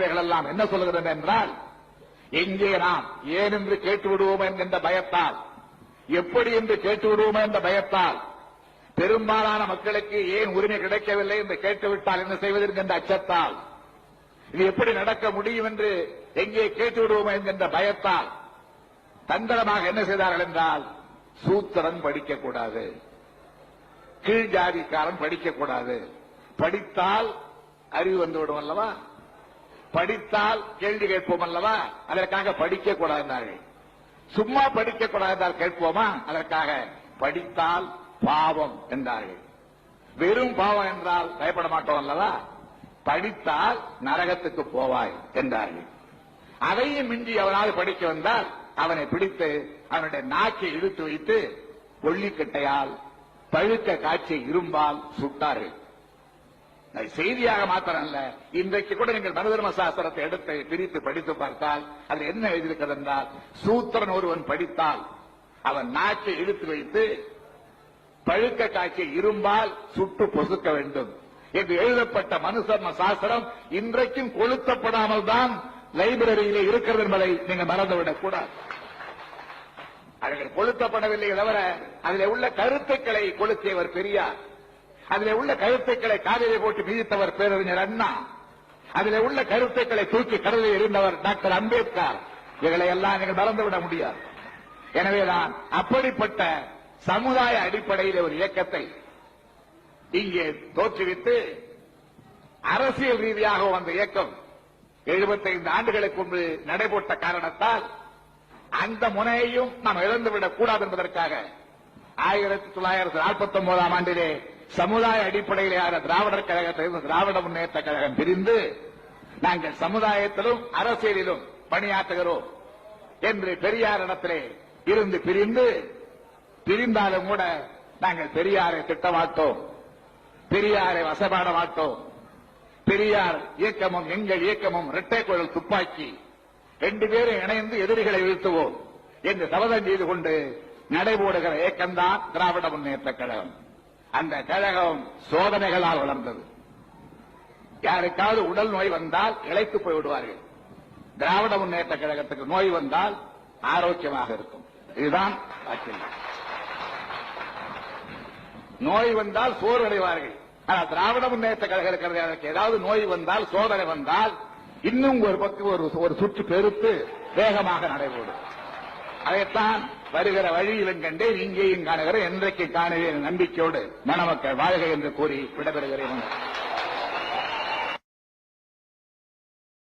எல்லாம் என்ன சொல்லுகிறது என்றால் எங்கே நாம் ஏன் என்று கேட்டு விடுவோம் என்கின்ற பயத்தால் எப்படி என்று கேட்டு விடுவோம் என்ற பயத்தால் பெரும்பாலான மக்களுக்கு ஏன் உரிமை கிடைக்கவில்லை என்று கேட்டுவிட்டால் என்ன செய்வது என்கின்ற அச்சத்தால் இது எப்படி நடக்க முடியும் என்று எங்கே கேட்டு விடுவோம் என்கின்ற பயத்தால் தந்திரமாக என்ன செய்தார்கள் என்றால் சூத்திரன் படிக்கக்கூடாது கீழ் ஜாதிக்காரன் படிக்கக்கூடாது. படித்தால் அறிவு வந்துவிடும் அல்லவா? படித்தால் கேள்வி கேட்போம் அல்லவா? அதற்காக படிக்க கூடாது என்றார்கள் சும்மா படிக்க கூடாது கேட்போமா? அதற்காக படித்தால் பாவம் என்றார்கள். வெறும் பாவம் என்றால் பயப்பட மாட்டோம் அல்லவா? படித்தால் நரகத்துக்கு போவாய் என்றார்கள். அதையும் மிஞ்சி அவனால் படிக்க வந்தால் அவனை பிடித்து அவனுடைய நாக்கை இழுத்து வைத்து கொள்ளிக்கட்டையால் பழுக்க காய்ச்சி இரும்பால் சுட்டார்கள். செய்தியாக மாத்திரம் அல்ல இன்றைக்கு கூட நீங்கள் மனதர்ம சாஸ்திரத்தை எடுத்து பிரித்து படித்து பார்த்தால் அதில் என்ன எழுதியிருக்கிறது என்றால் சூத்திரன் ஒருவன் படித்தால் அவன் நாச்சை இழுத்து வைத்து பழுக்க காய்ச்சி இரும்பால் சுட்டு பொசுக்க வேண்டும். என்று எழுதப்பட்ட மனுசர்ம சாஸ்திரம் இன்றைக்கும் கொளுத்தப்படாமல் தான் லைப்ரரியிலே இருக்கிறது என்பதை நீங்கள் மறந்துவிடக் கூடாது. அவர்கள் கொளுத்தப்படவில்லை தவிர அதில் உள்ள கருத்துக்களை கொளுத்தியவர் பெரியார். அதில் உள்ள கருத்துக்களை காதலை போட்டு மிதித்தவர் பேரறிஞர் அண்ணா. அதில் உள்ள கருத்துக்களை தூக்கி கடலில் இருந்தவர் டாக்டர் அம்பேத்கர். இவர்களை எல்லாம் நீங்கள் மறந்துவிட முடியாது. எனவேதான் அப்படிப்பட்ட சமுதாய அடிப்படையில் ஒரு இயக்கத்தை இங்கே தோற்றுவித்து அரசியல் ரீதியாக வந்த இயக்கம் 75 ஆண்டுகளுக்கு முன்பு நடைபெற்ற காரணத்தால் அந்த முனையையும் நாம் இழந்துவிடக் கூடாது என்பதற்காக ஆயிரத்தி தொள்ளாயிரத்தி நாற்பத்தி ஒன்பதாம் ஆண்டிலே சமுதாய அடிப்படையில் யார திராவிடர் கழகத்திலிருந்து திராவிட முன்னேற்ற கழகம் பிரிந்து நாங்கள் சமுதாயத்திலும் அரசியலிலும் பணியாற்றுகிறோம் என்று பெரியாரிடத்திலே இருந்து பிரிந்து பிரிந்தாலும் கூட நாங்கள் பெரியாரை திட்டமாட்டோம். பெரியாரை வசப்பாட மாட்டோம் பெரியார் இயக்கமும் எங்கள் இயக்கமும் இரட்டை குழல் துப்பாக்கி. ரெண்டு பேரும் இணைந்து எதிரிகளை வீழ்த்துவோம் என்று சபதம் செய்து கொண்டு நடைபோடுகிற இயக்கம்தான் திராவிட முன்னேற்ற கழகம். அந்த கழகம் சோதனைகளால் வளர்ந்தது. யாருக்காவது உடல் நோய் வந்தால் இழைத்து போய்விடுவார்கள் திராவிட முன்னேற்ற கழகத்துக்கு நோய் வந்தால் ஆரோக்கியமாக இருக்கும். இதுதான் ஆச்சரியம். நோய் வந்தால் சோர்வடைவார்கள். ஆனால் திராவிட முன்னேற்ற கழகம் இருக்கிறது அதற்கு ஏதாவது நோய் வந்தால் சோதனை வந்தால் இன்னும் ஒரு பக்கம் ஒரு ஒரு சுற்று பெருத்து வேகமாக நடைபெறும். அதைத்தான் வருகிற வழியிலும் கண்டேன் இங்கேயும் காணுகிற என்றைக்கு காணுவேன் நம்பிக்கையோடு மணமக்கள் வாழ்க என்று கூறி விடைபெறுகிறேன்.